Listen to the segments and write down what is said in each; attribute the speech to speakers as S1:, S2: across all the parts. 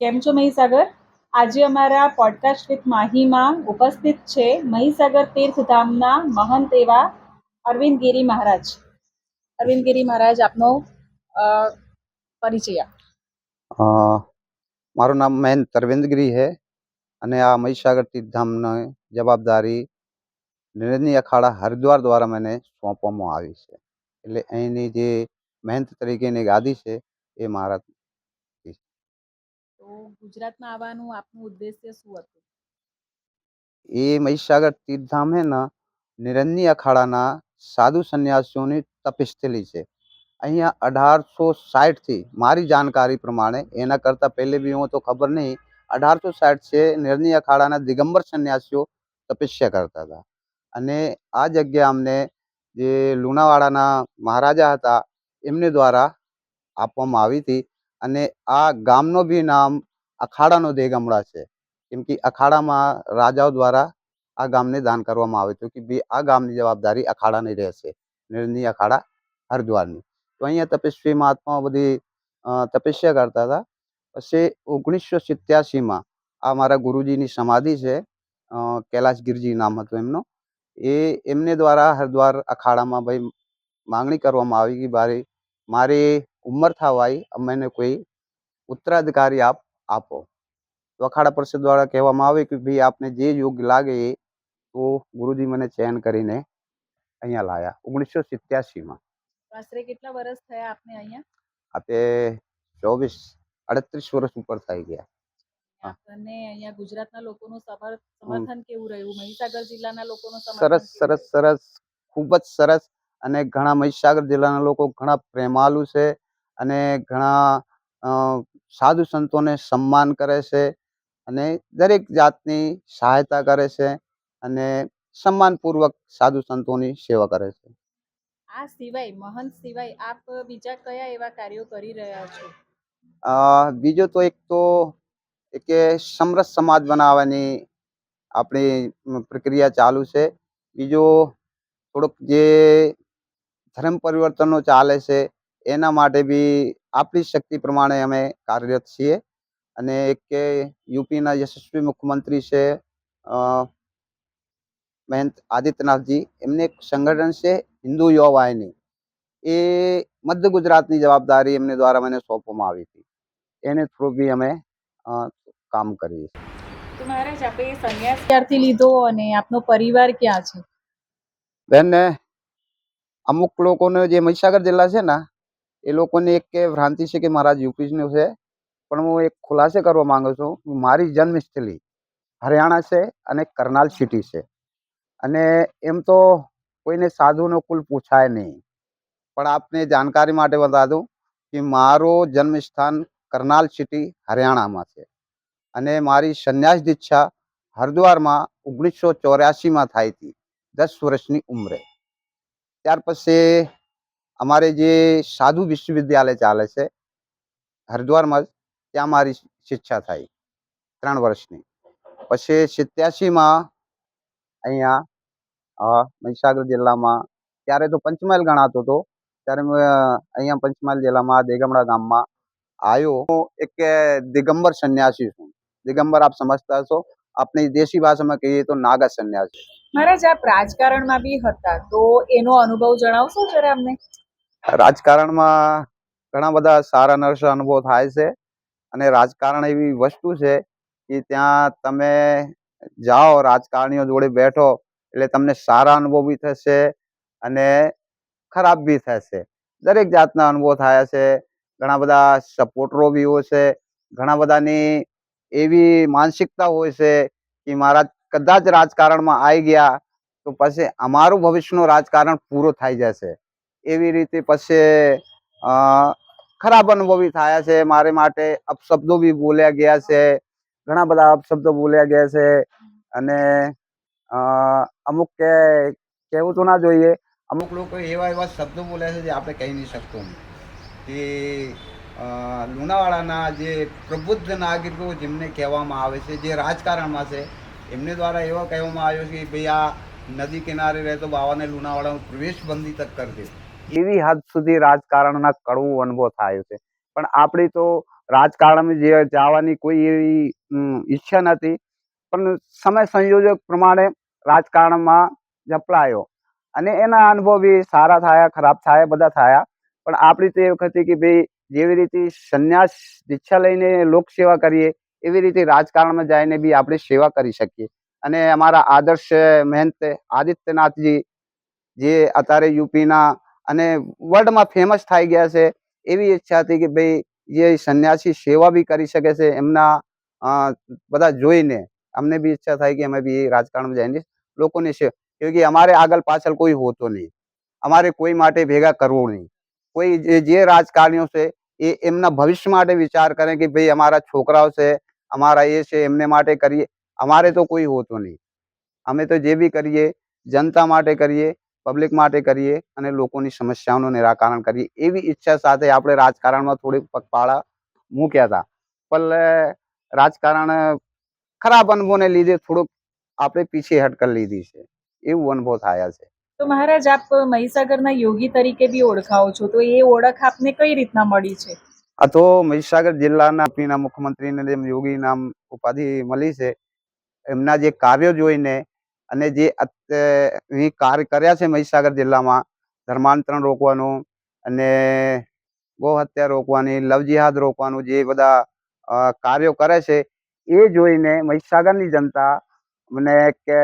S1: કેમ છો મહીસાગર? આજે અમારા પોડકાસ્ટ વિથ માહીમાં ઉપસ્થિત છે મહીસાગર તીર્થધામના મહંત એવા અરવિંદ ગિરી મહારાજ. અરવિંદ ગિરી મહારાજ, આપનો પરિચય
S2: મારું નામ મહેંત અરવિંદગીરી છે અને આ મહીસાગર તીર્થધામની જવાબદારી નિરંજની અખાડા હરિદ્વાર દ્વારા મને સોંપવામાં આવી છે. એટલે અહીંની જે મહેંત તરીકેની ગાદી છે એ મારા
S1: તો ગુજરાતમાં આવવાનું આપનું ઉદ્દેશ્ય શું હતું?
S2: એ મહીસાગર તીર્થધામ હે ને નિરંજની અખાડાના સાધુ સંન્યાસીઓની તપસ્થલી છે. અહીંયા અઢારસો સાઠથી મારી જાણકારી પ્રમાણે, એના કરતાં પહેલે બી હું તો ખબર નહીં, અઢારસો સાઠ છે નિરંજની અખાડાના દિગંબર સંન્યાસીઓ તપસ્યા કરતા હતા. અને આ જગ્યા અમને જે લુણાવાડાના મહારાજા હતા, એમને દ્વારા આપવામાં આવી હતી. અને આ ગામનો બી નામ અખાડાનો દેગમડા છે. કેમ કે અખાડામાં રાજાઓ દ્વારા આ ગામને દાન કરવામાં આવે છે. કે ભાઈ આ ગામની જવાબદારી અખાડાની રહેશે. નિર્ણય અખાડા હરિદ્વારની. તો અહીંયા તપસ્વી મહાત્માઓ બધી તપસ્યા કરતા હતા. પછી ઓગણીસો સિત્યાસીમાં આ મારા ગુરુજીની સમાધિ છે અ, કૈલાશ ગિરજી નામ હતું એમનું. એ એમને દ્વારા હરિદ્વાર અખાડામાં ભાઈ માંગણી કરવામાં આવી કે મારે મારી ઉંમર થવા આવી અમને કોઈ ઉત્તરાધિકારી આપ આપો. વખાડા પરિષદ દ્વારા કહેવામાં આવે કે ભાઈ આપને જે યોગ્ય લાગે એ તો ગુરુજી મને ચયન કરીને અહીંયા લાયા. ઓગણીસો સિત્યાસીમાં.
S1: આશરે કેટલા વર્ષ થયા આપને અહીંયા?
S2: આપે ચોવીસ અડત્રીસ વર્ષ ઉપર થઈ ગયા.
S1: અને અહીંયા ગુજરાતના લોકોનું સમર્થન કેવું રહ્યું? મહીસાગર જિલ્લાના લોકોનું
S2: સરસ સરસ સરસ. ખૂબ જ સરસ અને ઘણા મહીસાગર જિલ્લાના લોકો ઘણા પ્રેમાલુ છે. અને ઘણા સાધુ સંતોને સન્માન કરે છે અને દરેક જાતની સહાયતા કરે છે અને સન્માનપૂર્વક સાધુ સંતોની સેવા કરે છે.
S1: આ સિવાય મહંત સિવાય આપ બીજા કયા એવા કાર્યો કરી રહ્યા છો?
S2: બીજો તો એક તો કે સમરસ સમાજ બનાવવાની આપણી પ્રક્રિયા ચાલુ છે. બીજો થોડોક જે ધર્મ પરિવર્તનો ચાલે છે એના માટે બી આપણી શક્તિ પ્રમાણે અમે કાર્યરત છીએ. અને એક કે યુપીના યશસ્વી મુખ્યમંત્રી છે મહેંત આદિત્યનાથજી એમને એક સંગઠન છે હિન્દુ યુવા વાહિની. એ મધ્ય ગુજરાતની જવાબદારી એમને દ્વારા મને સોંપવામાં આવી હતી. એને થ્રુ બી અમે કામ કરીએ
S1: તો મહારાજ આપે સંન્યાસ ક્યારથી લીધો અને આપનો પરિવાર ક્યાં છે?
S2: બેન અમુક લોકોને જે મહીસાગર જિલ્લા છે ને એ લોકોને એક કે ભ્રાંતિ છે કે મહારાજ યુપીનું છે, પણ હું એક ખુલાસે કરવા માંગુ છું મારી જન્મસ્થળી હરિયાણા છે અને કરનાલ સિટી છે. અને એમ તો કોઈને સાધુનો કુલ પૂછાય નહીં. પણ આપને જાણકારી માટે બતા દઉં કે મારો જન્મસ્થાન કરનાલ સિટી હરિયાણામાં છે. અને મારી સંન્યાસ દીક્ષા હરિદ્વારમાં ઓગણીસો ચોર્યાસીમાં થઈ હતી, દસ વર્ષની ઉંમરે. ત્યાર પછી અમારે જે સાધુ વિશ્વવિદ્યાલય ચાલે છે, હરિદ્વારમાં ત્યાં મારી શિક્ષા થઈ ત્રણ વર્ષની. પછી સિત્યાસીમાં અહીંયા મહીસાગર જિલ્લામાં, ત્યારે તો પંચમહાલ ગણાતો હતો, ત્યારે અહીંયા પંચમહાલ જિલ્લામાં, દેગમડા ગામમાં આવ્યો. હું એક દિગંબર સંન્યાસી છું. દિગંબર આપ સમજતા હશો આપણી દેશી ભાષામાં કહીએ તો નાગા સંન્યાસી.
S1: મહારાજ, આપ રાજકારણમાં બી હતા, તો એનો અનુભવ જણાવશો જરા અમને?
S2: રાજકારણમાં ઘણા બધા સારા નર્સ અનુભવ થાય છે અને રાજકારણ એવી વસ્તુ છે કે ત્યાં તમે જાઓ, રાજકારણીઓ જોડે બેઠો, એટલે તમને સારા અનુભવ બી થશે અને ખરાબ બી થશે. દરેક જાતના અનુભવ થયા છે. ઘણા બધા સપોર્ટરો બી હોય છે. ઘણા બધાની એવી માનસિકતા હોય છે કે મારા કદાચ રાજકારણમાં આવી ગયા તો પછી અમારું ભવિષ્યનું રાજકારણ પૂરો થઈ જશે. એવી રીતે પછી ખરાબ અનુભવી થયા છે. મારે માટે અપશબ્દો બી બોલ્યા ગયા છે. ઘણા બધા અપશબ્દો બોલ્યા ગયા છે. અને અમુક કે, કહેવું તો ના જોઈએ. અમુક લોકો એવા એવા શબ્દો બોલ્યા છે જે આપણે કહી નહીં શકતો. કે લુણાવાડાના જે પ્રબુદ્ધ નાગરિકો જેમને કહેવામાં આવે છે, જે રાજકારણમાં છે, એમને દ્વારા એવા કહેવામાં આવ્યો છે કે ભાઈ, આ નદી કિનારે રહેતો બાવાને લુણાવાડામાં પ્રવેશ બંધી તક કરી દે. એવી હદ સુધી રાજકારણના કડવું અનુભવ થાય છે. પણ આપણી તો રાજકારણમાં જે જવાની કોઈ એવી ઈચ્છા નથી. પણ સમય સંયોજક પ્રમાણે રાજકારણમાં જપલાયો અને એના અનુભવ બી સારા થયા, ખરાબ થયા, બધા થયા. પણ આપણી તો એ વખતે કે ભાઈ જેવી રીતે સંન્યાસ દીક્ષા લઈને લોક સેવા કરીએ, એવી રીતે રાજકારણમાં જઈને બી આપણે સેવા કરી શકીએ. અને અમારા આદર્શ મહેંત આદિત્યનાથજી જે અત્યારે યુપીના અને વર્લ્ડમાં ફેમસ થઈ ગયા છે, એવી ઈચ્છા હતી કે ભાઈ, જે સંન્યાસી સેવા બી કરી શકે છે, એમના બધા જોઈને અમને બી ઈચ્છા થાય કે અમે બી રાજકારણમાં જઈને લોકોની સેવા કેમ કે અમારે આગળ પાછળ કોઈ હોતો નહીં. અમારે કોઈ માટે ભેગા કરવું નહીં. કોઈ જે રાજકારણીઓ છે, એ એમના ભવિષ્ય માટે વિચાર કરે કે ભાઈ, અમારા છોકરાઓ છે, અમારા એ છે, એમને માટે કરીએ. અમારે તો કોઈ હોતું નહીં. અમે તો જે બી કરીએ, જનતા માટે કરીએ પબ્લિક માટે કરીએ અને લોકોની સમસ્યાઓનું નિરાકરણ કરીએ એવી ઈચ્છા સાથે આપણે રાજકારણમાં થોડીક પગપાળા મૂક્યા હતા. પણ રાજકારણ ખરાબ અનુભવને લીધે થોડુંક આપણે પીછે હટ કરી લીધી છે. એવું અનુભવ થયા છે.
S1: તો મહારાજ આપ મહીસાગરના યોગી તરીકે બી ઓળખાવો છો. તો એ ઓળખ આપને કઈ રીતના મળી છે?
S2: આ તો મહીસાગર જિલ્લાના આપણીના મુખ્યમંત્રીને જેમ યોગી નામ ઉપાધિ મળી છે એમના જે કાર્યો જોઈને અને જે અત- કાર્ય કર્યા છે મહીસાગર જિલ્લામાં, ધર્માંતરણ રોકવાનું અને ગૌહત્યા રોકવાની લવ જિહાદ રોકવાનું જે બધા કાર્યો કરે છે, એ જોઈને મહીસાગરની જનતા મને કે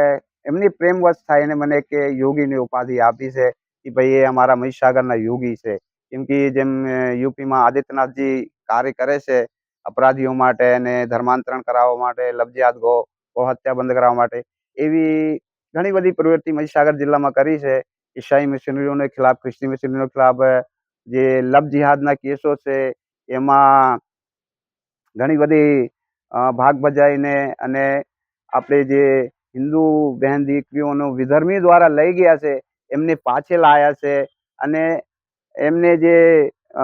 S2: એમની પ્રેમવશ થઈને મને કે યોગીની ઉપાધિ આપી છે કે ભાઈ એ અમારા મહીસાગરના યોગી છે. કેમ કે જેમ યુપીમાં આદિત્યનાથજી કાર્ય કરે છે અપરાધીઓ માટે અને ધર્માંતરણ કરાવવા માટે લબજિયાત ગૌ, ગૌહત્યા બંધ કરાવવા માટે એવી ઘણી બધી પ્રવૃત્તિ મહીસાગર જિલ્લામાં કરી છે. ઈસાઈ મિશનરીઓને ખિલાફ, ખ્રિસ્તી મિશનરીઓ ખિલાફ જે લબ જિહાદના કેસો છે, એમાં ઘણી બધી ભાગ ભજાઈને અને આપણે જે હિન્દુ બહેન દીકરીઓનું વિધર્મી દ્વારા લઈ ગયા છે, એમને પાછે લાયા છે અને એમને જે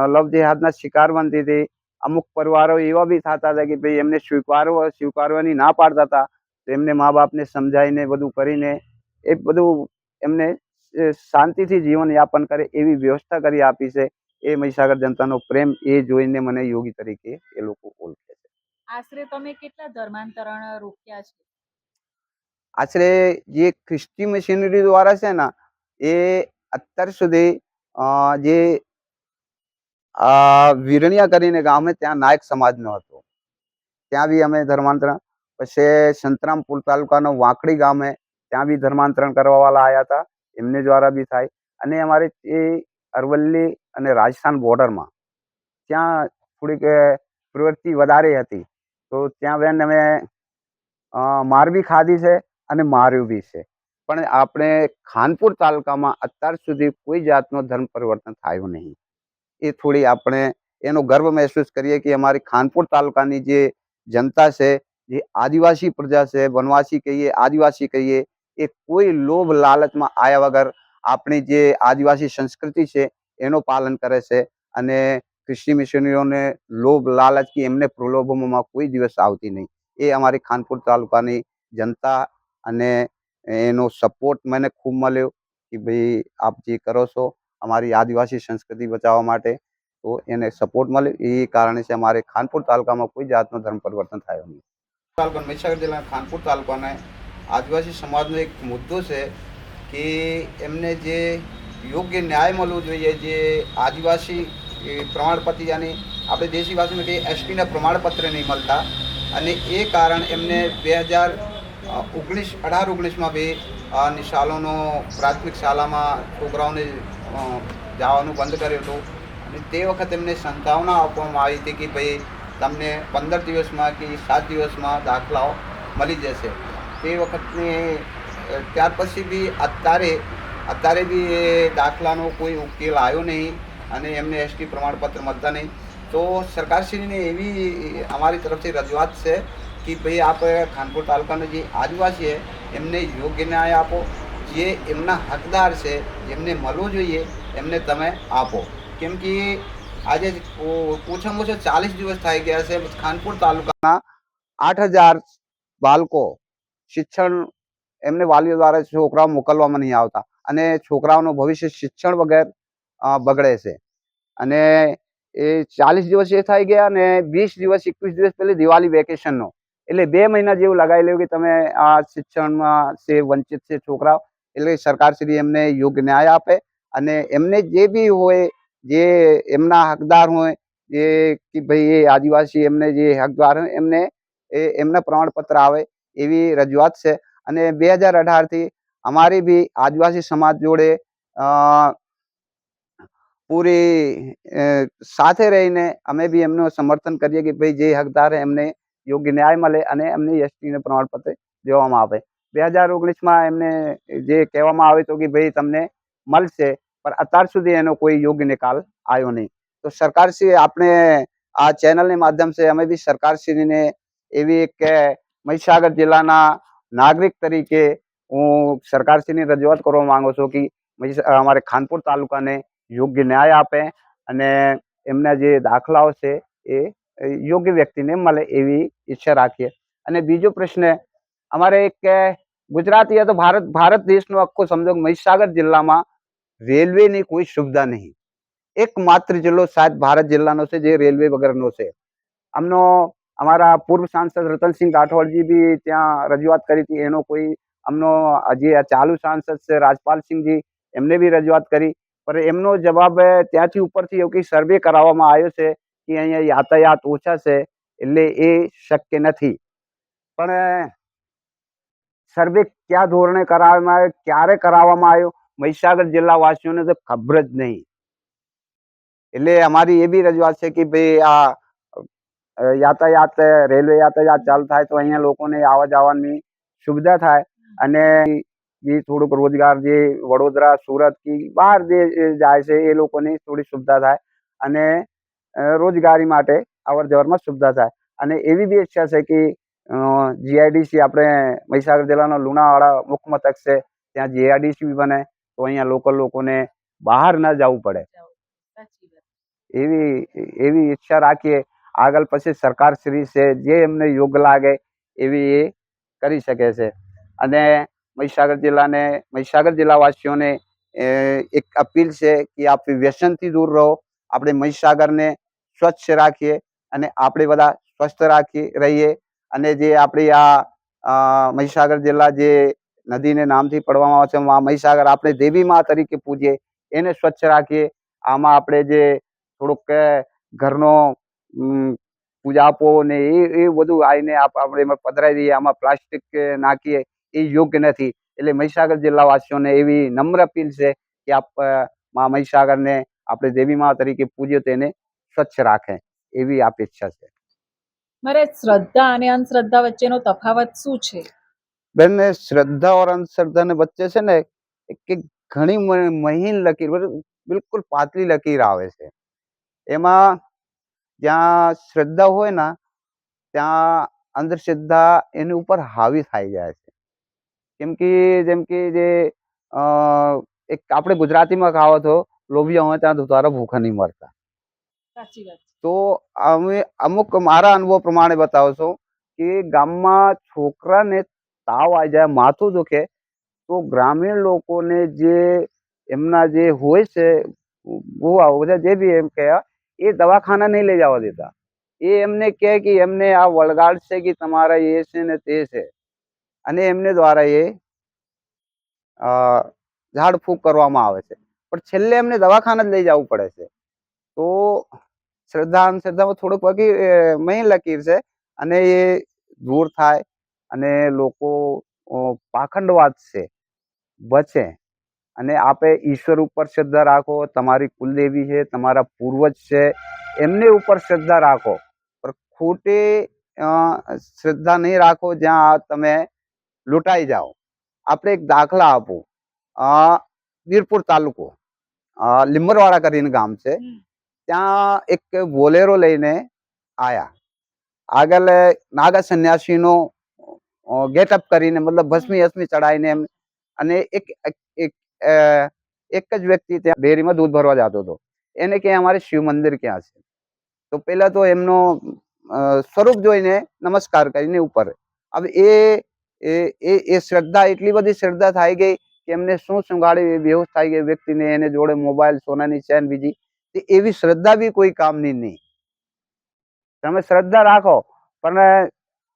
S2: લવ જેહાદના શિકાર બનતી હતી, અમુક પરિવારો એવા બી થતા હતા કે ભાઈ એમને સ્વીકારવા, સ્વીકારવાની ના પાડતા હતા. એમને મા બાપને સમજાવીને બધું કરીને એ બધું એમને શાંતિથી જીવન યાપન કરે એવી વ્યવસ્થા કરી આપી છે. એ મહીસાગર જનતાનો પ્રેમ એ જોઈને મને યોગી તરીકે એ લોકો ઓળખે છે.
S1: આશરે તમે કેટલા ધર્માંતરણ રોક્યા છે?
S2: આશરે જે ખ્રિસ્તી મશીનરી દ્વારા છે ને એ અત્યાર સુધી જે આ વીરણિયા કરીને ગામે ત્યાં નાયક સમાજનો હતો. ત્યાં બી અમે ધર્માંતરણ પછી સંતરામપુર તાલુકાનો વાંકડી ગામે ત્યાં બી ધર્માંતરણ કરવાવાળા આવ્યા હતા, એમને દ્વારા બી થાય. અને અમારે એ અરવલ્લી અને રાજસ્થાન બોર્ડરમાં, ત્યાં થોડીક પ્રવૃત્તિ વધારે હતી. તો ત્યાં બેન અમે માર બી ખાધી છે અને માર્યું બી છે. પણ આપણે ખાનપુર તાલુકામાં અત્યાર સુધી કોઈ જાતનો ધર્મ પરિવર્તન થયું નહીં. એ થોડી આપણે એનો ગર્વ મહેસૂસ કરીએ કે અમારી ખાનપુર તાલુકાની જે જનતા છે જે આદિવાસી પ્રજા છે, વનવાસી કહીએ, આદિવાસી કહીએ, એ કોઈ લોભ લાલચમાં આવ્યા વગર આપણી જે આદિવાસી સંસ્કૃતિ છે, એનું પાલન કરે છે અને ખ્રિસ્તી મિશનરીઓને લોભ લાલચ કે એમને પ્રલોભનમાં કોઈ દિવસ આવતી નહીં. એ અમારી ખાનપુર તાલુકાની જનતા અને એનો સપોર્ટ મને ખૂબ મળ્યો કે ભાઈ આપ જે કરો છો, અમારી આદિવાસી સંસ્કૃતિ બચાવવા માટે, તો એને સપોર્ટ મળ્યો. એ કારણે છે અમારે ખાનપુર તાલુકામાં કોઈ જાતનો ધર્મ પરિવર્તન થયો નહીં. તાલુકા મહીસાગર જિલ્લાના ખાનપુર તાલુકાના આદિવાસી સમાજનો એક મુદ્દો છે કે એમને જે યોગ્ય ન્યાય મળવો જોઈએ, જે આદિવાસી પ્રમાણપત્ર યાની આપણે દેશી ભાષામાં કહીએ એસટીના પ્રમાણપત્ર નહીં મળતા અને એ કારણ એમને બે હજાર ઓગણીસ, અઢાર ઓગણીસમાં બી નિશાળોનો પ્રાથમિક શાળામાં છોકરાઓને જવાનું બંધ કર્યું હતું અને તે વખત એમને સંભાવના આપવામાં આવી હતી કે ભાઈ તમને પંદર દિવસમાં કે સાત દિવસમાં દાખલાઓ મળી જશે. તે વખતની ત્યાર પછી બી અત્યારે અત્યારે બી એ દાખલાનો કોઈ ઉકેલ આવ્યો નહીં અને એમને એસટી પ્રમાણપત્ર મળતા નહીં. તો સરકારશ્રીને એવી અમારી તરફથી રજૂઆત છે કે ભાઈ આપ ખાનપુર તાલુકાના જે આદિવાસી એમને યોગ્ય ન્યાય આપો. જે એમના હકદાર છે જેમને મળવું જોઈએ, એમને તમે આપો. કેમ કે આજે ઓછામાં ઓછા ચાલીસ દિવસ થઈ ગયા છે. ખાનપુર તાલુકાના આઠ હજાર બાળકો શિક્ષણ એમને વાલીઓ દ્વારા છોકરાઓ મોકલવામાં નહીં આવતા અને છોકરાઓનું ભવિષ્ય શિક્ષણ વગર બગડે છે. અને એ ચાલીસ દિવસ એ થઈ ગયા અને વીસ દિવસ, એકવીસ દિવસ પહેલી દિવાળી વેકેશનનો. એટલે બે મહિના જેવું લગાવી લેવું કે તમે આ શિક્ષણમાં છે, વંચિત છે છોકરાઓ, એટલે સરકારશ્રી એમને યોગ્ય ન્યાય આપે અને એમને જે બી હોય જે એમના હકદાર હોય, જે કે ભાઈ એ આદિવાસી એમને જે હકદાર હોય, એમને એ એમના પ્રમાણપત્ર આવે એવી રજૂઆત છે. અને બે હજાર અઢારથી અમારી બી આદિવાસી સમાજ જોડે પૂરી સાથે રહીને અમે બી એમનું સમર્થન કરીએ કે ભાઈ જે હકદાર એમને યોગ્ય ન્યાય મળે અને એમને એસટીને પ્રમાણપત્ર દેવામાં આવે. બે હજાર ઓગણીસમાં એમને જે કહેવામાં આવે તો કે ભાઈ તમને મળશે પણ અત્યાર સુધી એનો કોઈ યોગ્ય નિકાલ આવ્યો નહીં. તો સરકારશ્રી, આપણે આ ચેનલને માધ્યમ છે અમે બી સરકારશ્રીને એવી એક મહીસાગર જિલ્લાના નાગરિક તરીકે હું સરકારશ્રીની રજૂઆત કરવા માંગુ છું કે અમારે ખાનપુર તાલુકાને યોગ્ય ન્યાય આપે અને એમના જે દાખલાઓ છે એ યોગ્ય વ્યક્તિને મળે એવી ઈચ્છા રાખીએ. અને બીજો પ્રશ્ન, અમારે એક કે ગુજરાતી તો ભારત ભારત દેશનો આખો સમજો કે મહીસાગર જિલ્લામાં રેલવેની કોઈ સુવિધા નહીં. એકમાત્ર જિલ્લો સાત ભારત જિલ્લાનો છે, જે રેલવે વગરનો છે. આમનો અમારા પૂર્વ સાંસદ રતનસિંહ રાઠોડજી બી ત્યાં રજૂઆત કરી હતી, એનો કોઈ અમનો જે ચાલુ સાંસદ છે, રાજપાલસિંહજી, એમને બી રજૂઆત કરી. પણ એમનો જવાબ ત્યાંથી ઉપરથી એવું કંઈ સર્વે કરાવવામાં આવ્યો છે કે અહીંયા યાતાયાત ઓછા છે, એટલે એ શક્ય નથી. પણ સર્વે કયા ધોરણે કરાવવામાં આવ્યો, ક્યારે કરાવવામાં આવ્યો મહીસાગર જિલ્લા વાસીઓને તો ખબર જ નહીં. એટલે અમારી એ બી રજૂઆત છે કે ભાઈ આ યાતાયાત, રેલવે યાતાયાત ચાલુ થાય તો અહીંયા લોકોને આવવા જવાની સુવિધા થાય અને જે થોડુંક રોજગાર જે વડોદરા, સુરત કે બહાર જે જાય છે એ લોકોની થોડી સુવિધા થાય અને રોજગારી માટે અવર જવરમાં સુવિધા થાય. અને એવી બી ઈચ્છા છે કે જીઆઈડીસી આપણે મહીસાગર જિલ્લાનો લુણાવાડા મુખ્ય મથક છે, ત્યાં જીઆઈડીસી બી બને. તો અહીંયા લોકલ લોકોને બહાર ના જવું પડે. એવી એવી ઈચ્છા રાખીએ. આગળ પછી સરકાર શ્રી છે, જે એમને યોગ્ય લાગે એવી એ કરી શકે છે. અને મહીસાગર જિલ્લાને, મહીસાગર જિલ્લાવાસીઓને એક અપીલ છે કે આપ વ્યસનથી દૂર રહો. આપણે મહીસાગરને સ્વચ્છ રાખીએ અને આપણે બધા સ્વસ્થ રાખી રહીએ. અને જે આપણી આ, મહીસાગર જિલ્લા જે નદીને નામથી પડવામાં આવે છે. મા મહીસાગર આપણે દેવી મા તરીકે પૂજીએ, એને સ્વચ્છ રાખીએ. આમાં આપણે જે થોડુંક ઘરનો પૂજાપો ને એ એ બધું આવીને આપણે એમાં પધરાવી દઈએ. આમાં પ્લાસ્ટિક નાખીએ એ યોગ્ય નથી. એટલે મહીસાગર જિલ્લાવાસીઓને એવી નમ્ર અપીલ છે કે આપમાં મહીસાગરને આપણે દેવી મા તરીકે પૂજીએ તો એને સ્વચ્છ રાખે એવી ઈચ્છા છે.
S1: મારે શ્રદ્ધા અને અંધશ્રદ્ધા વચ્ચેનો તફાવત શું છે?
S2: બેન શ્રદ્ધા ઓર અંધશ્રદ્ધાને વચ્ચે છે ને એક એક ઘણી મહીન લકીર બિલકુલ પાતળી લકીર આવે છે. એમાં જ્યાં શ્રદ્ધા હોય ને ત્યાં અંધશ્રદ્ધા એની ઉપર હાવી થઈ જાય છે. કેમ કે જેમ કે જે એક આપણે ગુજરાતીમાં કહાવત હો લોભિયા હોય ત્યાં તારા ભૂખા નહીં મરતા.
S1: સાચી વાત
S2: તો અમે અમુક મારા અનુભવ પ્રમાણે બતાવું છું કે ગામમાં છોકરાને તાવ આવી જાય, માથું દુખે, તો ગ્રામીણ લોકોને જે એમના જે હોય છે બુઆ બધા જે બી એમ કહેવા એ દવાખાના નહીં લઈ જવા દેતા. એ એમને કહે કે એમને આ વળગાડ છે કે તમારા એ છે ને તે છે. અને એમને દ્વારા એ ઝાડફૂંક કરવામાં આવે છે. પણ છેલ્લે એમને દવાખાના જ લઈ જવું પડે છે. તો શ્રદ્ધા અંધશ્રદ્ધામાં થોડુંક વગી મહી લકીર છે અને એ દૂર થાય અને લોકો પાખંડવાદ છે બચે. અને આપે ઈશ્વર ઉપર શ્રદ્ધા રાખો તમારી કુલદેવી છે તમારા પૂર્વજ છે એમને ઉપર શ્રદ્ધા રાખો. પણ ખોટી શ્રદ્ધા નહીં રાખો જ્યાં તમે લૂંટાઈ જાઓ. આપણે એક દાખલા આપું. વીરપુર તાલુકો. લીંબરવાડા કરીને ગામ છે. ત્યાં એક બોલેરો લઈને આયા. આગળ નાગા સંન્યાસીનો ગેટઅપ કરીને, મતલબ ભસ્મી હસ્મી ચડાવીને એમ. અને એક એક જ વ્યક્તિ ત્યાં ડેરીમાં દૂધ ભરવા જતો હતો. એને કે અમારે શિવ મંદિર ક્યાં છે? તો પહેલાં તો એમનો સ્વરૂપ જોઈને નમસ્કાર કરીને ઉપર. હવે એ એ એ એ શ્રદ્ધા, એટલી બધી શ્રદ્ધા થઈ ગઈ કે એમને શું શૃંગાડી બેહોશ થઈ ગઈ વ્યક્તિને, એને જોડે મોબાઈલ, સોનાની ચેન, બીજી. એવી શ્રદ્ધા બી કોઈ કામની નહીં. તમે શ્રદ્ધા રાખો, પણ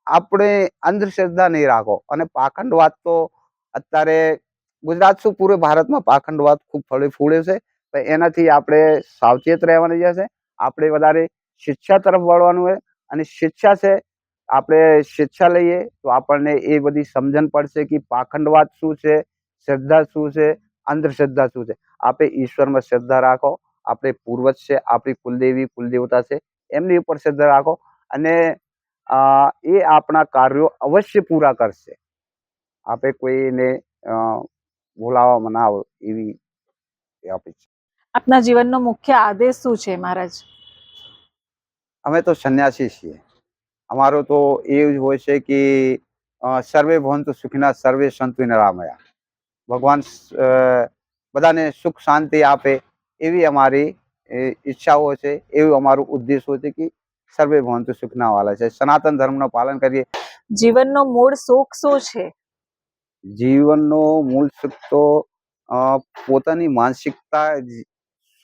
S2: આપણે અંધશ્રદ્ધા નહીં રાખો. અને પાખંડવાદ તો અત્યારે ગુજરાત શું પૂરે ભારતમાં પાખંડવાદ ખૂબ ફળે ફૂડે છે. તો એનાથી આપણે સાવચેત રહેવાની છે, આપણે વધારે શિક્ષા તરફ વળવાનું હોય અને શિક્ષા છે, આપણે શિક્ષા લઈએ તો આપણને એ બધી સમજણ પડશે કે પાખંડવાદ શું છે, શ્રદ્ધા શું છે, અંધશ્રદ્ધા શું છે. આપણે ઈશ્વરમાં શ્રદ્ધા રાખો. આપણે પૂર્વજ છે, આપણી કુલદેવી, કુલદેવતા છે, એમની ઉપર શ્રદ્ધા રાખો. અને એ આપણા કાર્યો અવશ્ય પૂરા કરશે. આપે કોઈને બોલાવવામાં ના આવે એવી અપેક્ષા
S1: આપના જીવનનો મુખ્ય આદેશ શું છે મહારાજ?
S2: અમે તો સંન્યાસી છીએ. અમારો તો એ જ હોય છે કે સર્વે ભવંતુ સુખીના સર્વે સંતુ નિરામયા. ભગવાન બધાને સુખ શાંતિ આપે એવી અમારી ઈચ્છાઓ છે એવું અમારું ઉદ્દેશ હોય છે કે સર્વે ભવંતુ સુખના વાલા છે. સનાતન ધર્મનો પાલન કરીએ.
S1: જીવનનો મૂળ સુખ શું છે?
S2: જીવનનો મૂળ સુખ તો પોતાની માનસિકતા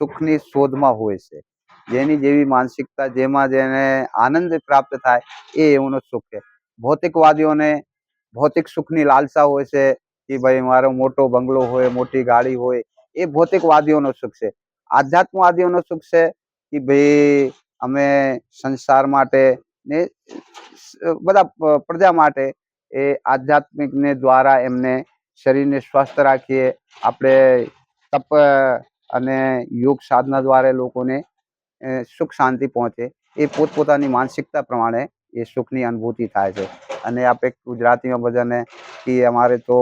S2: સુખની શોધમાં હોય છે. જેની જેવી માનસિકતા જેમાં જેને આનંદ પ્રાપ્ત થાય એ એવોનો સુખ છે. ભૌતિકવાદીઓને ભૌતિક સુખની લાલસા હોય છે કે ભાઈ મારો મોટો બંગલો હોય મોટી ગાડી હોય એ ભૌતિકવાદીઓનો સુખ છે. આધ્યાત્મવાદીઓનો સુખ છે કે ભાઈ અમે સંસાર માટે ને બધા પ્રજા માટે એ આધ્યાત્મિકને દ્વારા એમને શરીરને સ્વસ્થ રાખીએ. આપણે તપ અને યોગ સાધના દ્વારા લોકોને સુખ શાંતિ પહોંચે. એ પોતપોતાની માનસિકતા પ્રમાણે એ સુખની અનુભૂતિ થાય છે. અને આપણે ગુજરાતીમાં બધાને કે અમારે તો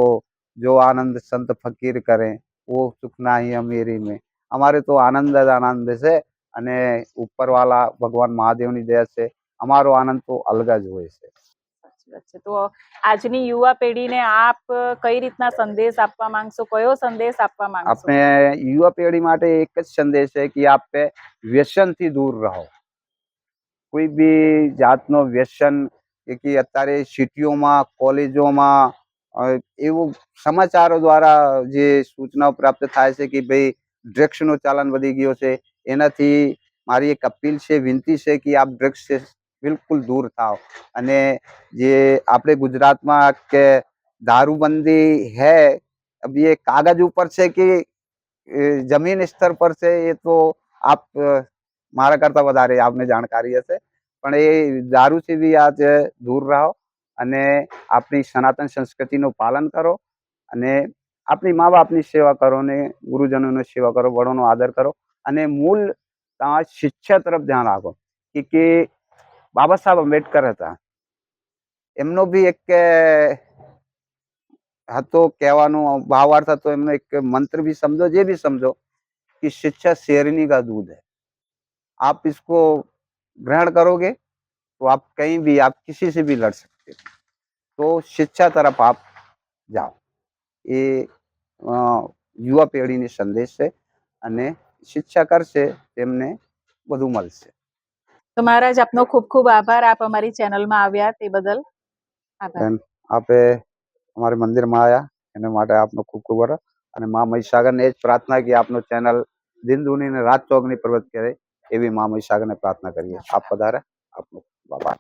S2: જો આનંદ સંત ફકીર કરે વો સુખ નહીં અમીરી મેં. અમારે તો આનંદ જ આનંદ છે. અને ઉપરવાલા ભગવાન મહાદેવની દયા છે. અમારો આનંદ તો અલગ જ હોય છે.
S1: છે. તો આજની યુવા પેઢીને આપ કઈ રીતના સંદેશ આપવા માંગશો? કયો સંદેશ આપવા માંગશો?
S2: આપણે યુવા પેઢી માટે એક જ સંદેશ છે કે આપે વ્યસનથી દૂર રહો. કોઈ બી જાતનો વ્યસન કે કે અત્યારે સિટીઓમાં કોલેજોમાં એવું સમાચારો દ્વારા જે સૂચનાઓ પ્રાપ્ત થાય છે કે ભાઈ ડ્રગ્સનો ચાલન વધી ગયો છે. એનાથી મારી એક અપીલ છે વિનંતી છે કે આપ ડ્રગ્સ से બિલકુલ દૂર થાઓ અને જે આપણે ગુજરાતમાં કે દારૂબંધી है अब ये कागज ऊपर से कि એ જમીન સ્તર પર છે એ તો આપ અ, મારા કરતા વધારે આપને જાણકારી હશે પણ એ દારૂથી બી આજ દૂર રહો અને આપણી સનાતન સંસ્કૃતિનું પાલન કરો અને આપણી મા બાપની સેવા કરો ને ગુરુજનોની સેવા કરો બળોનો આદર કરો અને મૂળ તમારા શિક્ષા તરફ ધ્યાન રાખો કે કે બાબા સાહેબ આંબેડકર હતા એમનો બી એક અ, હતો કહેવાનો ભાવાર્થ હતો એમનો એક मंत्र भी समझो ये भी समझो कि शिक्षा शेरनी का दूध है आप इसको ग्रहण करोगे तो आप कहीं भी आप किसी से भी लड़ सकते हो तो शिक्षा तरफ आप જાઓ એ અ, યુવા પેઢીને સંદેશ છે અને શિક્ષા કરશે તેમને બધું મળશે.
S1: તો મહારાજ આપનો ખૂબ ખૂબ આભાર. આપ અમારી ચેનલમાં આવ્યા તે બદલ. આભાર.
S2: આપે અમારે મંદિરમાં આવ્યા. એના માટે આપનો ખૂબ ખૂબ આભાર. અને મા મહીસાગરને એ જ પ્રાર્થના કે આપનો ચેનલ દિન દુની ને રાત ચોગની પ્રવૃત્તિ કરે એવી મા મહીસાગરને પ્રાર્થના કરીએ. આપ પધારે આપનો આભાર.